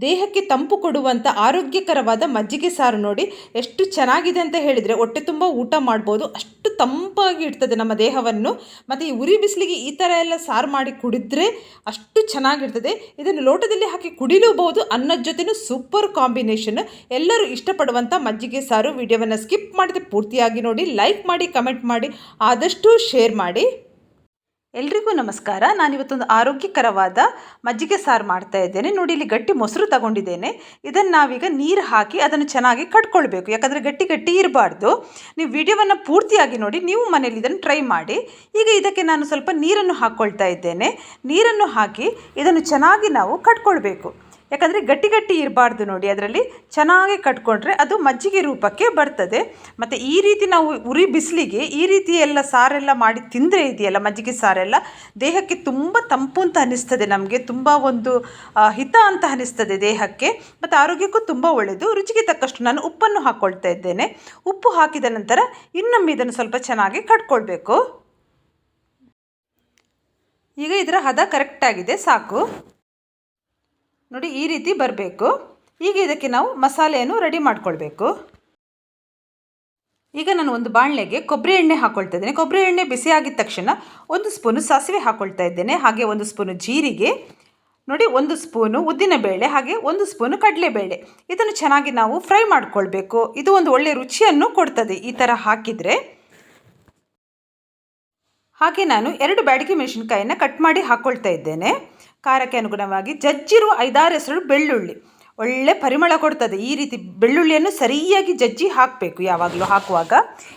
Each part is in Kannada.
ದೇಹಕ್ಕೆ ತಂಪು ಕೊಡುವಂಥ ಆರೋಗ್ಯಕರವಾದ ಮಜ್ಜಿಗೆ ಸಾರು ನೋಡಿ ಎಷ್ಟು ಚೆನ್ನಾಗಿದೆ ಅಂತ ಹೇಳಿದರೆ ಹೊಟ್ಟೆ ತುಂಬ ಊಟ ಮಾಡ್ಬೋದು. ಅಷ್ಟು ತಂಪಾಗಿ ಇರ್ತದೆ ನಮ್ಮ ದೇಹವನ್ನು. ಮತ್ತು ಈ ಉರಿ ಬಿಸಿಲಿಗೆ ಈ ಥರ ಎಲ್ಲ ಸಾರು ಮಾಡಿ ಕುಡಿದ್ರೆ ಅಷ್ಟು ಚೆನ್ನಾಗಿರ್ತದೆ. ಇದನ್ನು ಲೋಟದಲ್ಲಿ ಹಾಕಿ ಕುಡಿಲೂಬಹುದು. ಅನ್ನದ ಜೊತೆನೂ ಸೂಪರ್ ಕಾಂಬಿನೇಷನ್ ಎಲ್ಲರೂ ಇಷ್ಟಪಡುವಂಥ ಮಜ್ಜಿಗೆ ಸಾರು. ವಿಡಿಯೋವನ್ನು ಸ್ಕಿಪ್ ಮಾಡದೆ ಪೂರ್ತಿಯಾಗಿ ನೋಡಿ. ಲೈಕ್ ಮಾಡಿ ಕಮೆಂಟ್ ಮಾಡಿ. ಆದಷ್ಟು ಶೇರ್ ಮಾಡಿ. ಎಲ್ರಿಗೂ ನಮಸ್ಕಾರ. ನಾನಿವತ್ತೊಂದು ಆರೋಗ್ಯಕರವಾದ ಮಜ್ಜಿಗೆ ಸಾರು ಮಾಡ್ತಾ ಇದ್ದೇನೆ. ನೋಡಿ, ಇಲ್ಲಿ ಗಟ್ಟಿ ಮೊಸರು ತಗೊಂಡಿದ್ದೇನೆ. ಇದನ್ನು ನಾವೀಗ ನೀರು ಹಾಕಿ ಅದನ್ನು ಚೆನ್ನಾಗಿ ಕಟ್ಕೊಳ್ಬೇಕು. ಯಾಕಂದರೆ ಗಟ್ಟಿ ಗಟ್ಟಿ ಇರಬಾರ್ದು. ನೀವು ವಿಡಿಯೋವನ್ನು ಪೂರ್ತಿಯಾಗಿ ನೋಡಿ, ನೀವು ಮನೇಲಿ ಇದನ್ನು ಟ್ರೈ ಮಾಡಿ. ಈಗ ಇದಕ್ಕೆ ನಾನು ಸ್ವಲ್ಪ ನೀರನ್ನು ಹಾಕ್ಕೊಳ್ತಾ ಇದ್ದೇನೆ. ನೀರನ್ನು ಹಾಕಿ ಇದನ್ನು ಚೆನ್ನಾಗಿ ನಾವು ಕಟ್ಕೊಳ್ಬೇಕು. ಯಾಕಂದರೆ ಗಟ್ಟಿ ಗಟ್ಟಿ ಇರಬಾರ್ದು ನೋಡಿ, ಅದರಲ್ಲಿ ಚೆನ್ನಾಗಿ ಕಟ್ಕೊಂಡ್ರೆ ಅದು ಮಜ್ಜಿಗೆ ರೂಪಕ್ಕೆ ಬರ್ತದೆ. ಮತ್ತು ಈ ರೀತಿ ನಾವು ಉರಿ ಬಿಸಿಲಿಗೆ ಈ ರೀತಿ ಎಲ್ಲ ಸಾರೆಲ್ಲ ಮಾಡಿ ತಿಂದರೆ ಇದೆಯಲ್ಲ, ಮಜ್ಜಿಗೆ ಸಾರೆಲ್ಲ, ದೇಹಕ್ಕೆ ತುಂಬ ತಂಪು ಅಂತ ಅನ್ನಿಸ್ತದೆ ನಮಗೆ, ತುಂಬ ಒಂದು ಹಿತ ಅಂತ ಅನ್ನಿಸ್ತದೆ ದೇಹಕ್ಕೆ. ಮತ್ತು ಆರೋಗ್ಯಕ್ಕೂ ತುಂಬ ಒಳ್ಳೆಯದು ರುಚಿಗೆ ತಕ್ಕಷ್ಟು ನಾನು ಉಪ್ಪನ್ನು ಹಾಕ್ಕೊಳ್ತಾ ಇದ್ದೇನೆ. ಉಪ್ಪು ಹಾಕಿದ ನಂತರ ಇನ್ನೊಮ್ಮೆ ಇದನ್ನು ಸ್ವಲ್ಪ ಚೆನ್ನಾಗಿ ಕಟ್ಕೊಳ್ಬೇಕು. ಈಗ ಇದರ ಹದ ಕರೆಕ್ಟಾಗಿದೆ ಸಾಕು. ನೋಡಿ ಈ ರೀತಿ ಬರಬೇಕು. ಈಗ ಇದಕ್ಕೆ ನಾವು ಮಸಾಲೆಯನ್ನು ರೆಡಿ ಮಾಡ್ಕೊಳ್ಬೇಕು. ಈಗ ನಾನು ಒಂದು ಬಾಣಲೆಗೆ ಕೊಬ್ಬರಿ ಎಣ್ಣೆ ಹಾಕ್ಕೊಳ್ತಾ ಇದ್ದೇನೆ. ಕೊಬ್ಬರಿ ಎಣ್ಣೆ ಬಿಸಿ ಆಗಿದ ತಕ್ಷಣ ಒಂದು ಸ್ಪೂನು ಸಾಸಿವೆ ಹಾಕ್ಕೊಳ್ತಾ ಇದ್ದೇನೆ. ಹಾಗೆ ಒಂದು ಸ್ಪೂನು ಜೀರಿಗೆ, ನೋಡಿ ಒಂದು ಸ್ಪೂನು ಉದ್ದಿನಬೇಳೆ ಹಾಗೆ ಒಂದು ಸ್ಪೂನು ಕಡಲೆಬೇಳೆ ಇದನ್ನು ಚೆನ್ನಾಗಿ ನಾವು ಫ್ರೈ ಮಾಡ್ಕೊಳ್ಬೇಕು. ಇದು ಒಂದು ಒಳ್ಳೆಯ ರುಚಿಯನ್ನು ಕೊಡ್ತದೆ ಈ ಥರ ಹಾಕಿದರೆ. ಹಾಗೆ ನಾನು ಎರಡು ಬ್ಯಾಡಿಗೆ ಮೆಣಸಿನ್ಕಾಯಿನ ಕಟ್ ಮಾಡಿ ಹಾಕ್ಕೊಳ್ತಾ ಇದ್ದೇನೆ. ಖಾರಕ್ಕೆ ಅನುಗುಣವಾಗಿ ಜಜ್ಜಿರುವ ಐದಾರು ಹೆಸರು ಬೆಳ್ಳುಳ್ಳಿ. ಒಳ್ಳೆ ಪರಿಮಳ ಕೊಡ್ತದೆ. ಈ ರೀತಿ ಬೆಳ್ಳುಳ್ಳಿಯನ್ನು ಸರಿಯಾಗಿ ಜಜ್ಜಿ ಹಾಕಬೇಕು. ಯಾವಾಗಲೂ ಹಾಕುವಾಗ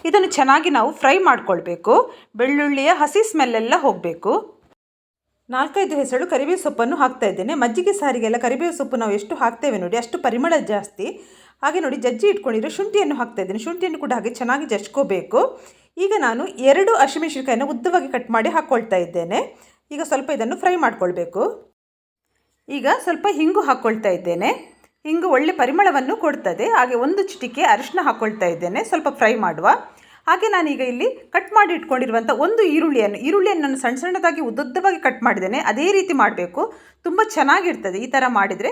ಇದನ್ನು ಚೆನ್ನಾಗಿ ನಾವು ಫ್ರೈ ಮಾಡಿಕೊಳ್ಬೇಕು. ಬೆಳ್ಳುಳ್ಳಿಯ ಹಸಿ ಸ್ಮೆಲ್ಲೆಲ್ಲ ಹೋಗಬೇಕು. ನಾಲ್ಕೈದು ಹೆಸರು ಕರಿಬೇವು ಸೊಪ್ಪನ್ನು ಹಾಕ್ತಾ ಇದ್ದೇನೆ. ಮಜ್ಜಿಗೆ ಸಾರಿಗೆಲ್ಲ ಕರಿಬೇವು ಸೊಪ್ಪು ನಾವು ಎಷ್ಟು ಹಾಕ್ತೇವೆ ನೋಡಿ, ಅಷ್ಟು ಪರಿಮಳ ಜಾಸ್ತಿ. ಹಾಗೆ ನೋಡಿ ಜಜ್ಜಿ ಇಟ್ಕೊಂಡಿರೋ ಶುಂಠಿಯನ್ನು ಹಾಕ್ತಾ ಇದ್ದೇನೆ. ಶುಂಠಿಯನ್ನು ಕೂಡ ಹಾಗೆ ಚೆನ್ನಾಗಿ ಜಜ್ಕೋಬೇಕು ಈಗ ನಾನು ಎರಡು ಹಸಿಮೆಣಸಿನಕಾಯಿನ ಉದ್ದವಾಗಿ ಕಟ್ ಮಾಡಿ ಹಾಕ್ಕೊಳ್ತಾ ಇದ್ದೇನೆ. ಈಗ ಸ್ವಲ್ಪ ಇದನ್ನು ಫ್ರೈ ಮಾಡ್ಕೊಳ್ಬೇಕು. ಈಗ ಸ್ವಲ್ಪ ಹಿಂಗು ಹಾಕ್ಕೊಳ್ತಾ ಇದ್ದೇನೆ. ಹಿಂಗು ಒಳ್ಳೆ ಪರಿಮಳವನ್ನು ಕೊಡ್ತದೆ. ಹಾಗೆ ಒಂದು ಚಿಟಿಕೆ ಅರಿಶಿನ ಹಾಕ್ಕೊಳ್ತಾ ಇದ್ದೇನೆ. ಸ್ವಲ್ಪ ಫ್ರೈ ಮಾಡುವ. ಹಾಗೆ ನಾನೀಗ ಇಲ್ಲಿ ಕಟ್ ಮಾಡಿ ಇಟ್ಕೊಂಡಿರುವಂಥ ಒಂದು ಈರುಳ್ಳಿಯನ್ನು ಈರುಳ್ಳಿಯನ್ನು ನಾನು ಸಣ್ಣ ಸಣ್ಣದಾಗಿ ಉದ್ದುದ್ದವಾಗಿ ಕಟ್ ಮಾಡಿದ್ದೇನೆ. ಅದೇ ರೀತಿ ಮಾಡಬೇಕು. ತುಂಬ ಚೆನ್ನಾಗಿರ್ತದೆ ಈ ಥರ ಮಾಡಿದರೆ.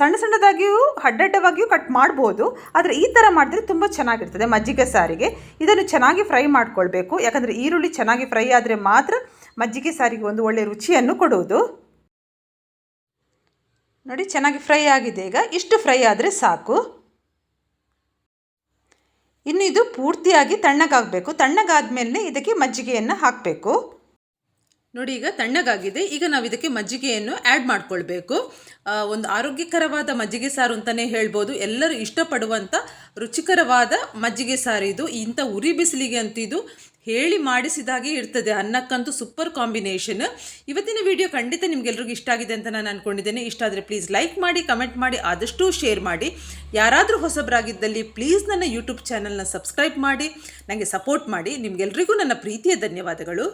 ಸಣ್ಣ ಸಣ್ಣದಾಗಿಯೂ ಅಡ್ಡಡ್ಡವಾಗಿಯೂ ಕಟ್ ಮಾಡ್ಬೋದು. ಆದರೆ ಈ ಥರ ಮಾಡಿದ್ರೆ ತುಂಬ ಚೆನ್ನಾಗಿರ್ತದೆ ಮಜ್ಜಿಗೆ ಸಾರಿಗೆ. ಇದನ್ನು ಚೆನ್ನಾಗಿ ಫ್ರೈ ಮಾಡ್ಕೊಳ್ಬೇಕು. ಯಾಕಂದರೆ ಈರುಳ್ಳಿ ಚೆನ್ನಾಗಿ ಫ್ರೈ ಆದರೆ ಮಾತ್ರ ಮಜ್ಜಿಗೆ ಸಾರಿಗೆ ಒಂದು ಒಳ್ಳೆಯ ರುಚಿಯನ್ನು ಕೊಡುವುದು. ನೋಡಿ, ಚೆನ್ನಾಗಿ ಫ್ರೈ ಆಗಿದೆ ಈಗ. ಇಷ್ಟು ಫ್ರೈ ಆದರೆ ಸಾಕು. ಇನ್ನು ಇದು ಪೂರ್ತಿಯಾಗಿ ತಣ್ಣಗಾಗಬೇಕು. ತಣ್ಣಗಾದ ಮೇಲೆ ಇದಕ್ಕೆ ಮಜ್ಜಿಗೆಯನ್ನು ಹಾಕಬೇಕು. ನೋಡಿ, ಈಗ ತಣ್ಣಗಾಗಿದೆ. ಈಗ ನಾವು ಇದಕ್ಕೆ ಮಜ್ಜಿಗೆಯನ್ನು ಆ್ಯಡ್ ಮಾಡ್ಕೊಳ್ಬೇಕು. ಒಂದು ಆರೋಗ್ಯಕರವಾದ ಮಜ್ಜಿಗೆ ಸಾರು ಅಂತಲೇ ಹೇಳ್ಬೋದು. ಎಲ್ಲರೂ ಇಷ್ಟಪಡುವಂಥ ರುಚಿಕರವಾದ ಮಜ್ಜಿಗೆ ಸಾರು ಇದು. ಇಂಥ ಉರಿ ಬಿಸಿಲಿಗೆ ಅಂತೂ ಇದು ಹೇಳಿ ಮಾಡಿಸಿದಾಗೆ ಇರ್ತದೆ. ಅನ್ನಕ್ಕಂತೂ ಸೂಪರ್ ಕಾಂಬಿನೇಷನ್ ಇವತ್ತಿನ ವಿಡಿಯೋ ಖಂಡಿತ ನಿಮಗೆಲ್ಲರಿಗೂ ಇಷ್ಟ ಆಗಿದೆ ಅಂತ ನಾನು ಅಂದ್ಕೊಂಡಿದ್ದೇನೆ ಇಷ್ಟ ಆದರೆ ಪ್ಲೀಸ್ ಲೈಕ್ ಮಾಡಿ ಕಮೆಂಟ್ ಮಾಡಿ, ಆದಷ್ಟು ಶೇರ್ ಮಾಡಿ. ಯಾರಾದರೂ ಹೊಸಬರಾಗಿದ್ದಲ್ಲಿ ಪ್ಲೀಸ್ ನನ್ನ ಯೂಟ್ಯೂಬ್ ಚಾನಲ್ನ ಸಬ್ಸ್ಕ್ರೈಬ್ ಮಾಡಿ. ನನಗೆ ಸಪೋರ್ಟ್ ಮಾಡಿ. ನಿಮಗೆಲ್ರಿಗೂ ನನ್ನ ಪ್ರೀತಿಯ ಧನ್ಯವಾದಗಳು.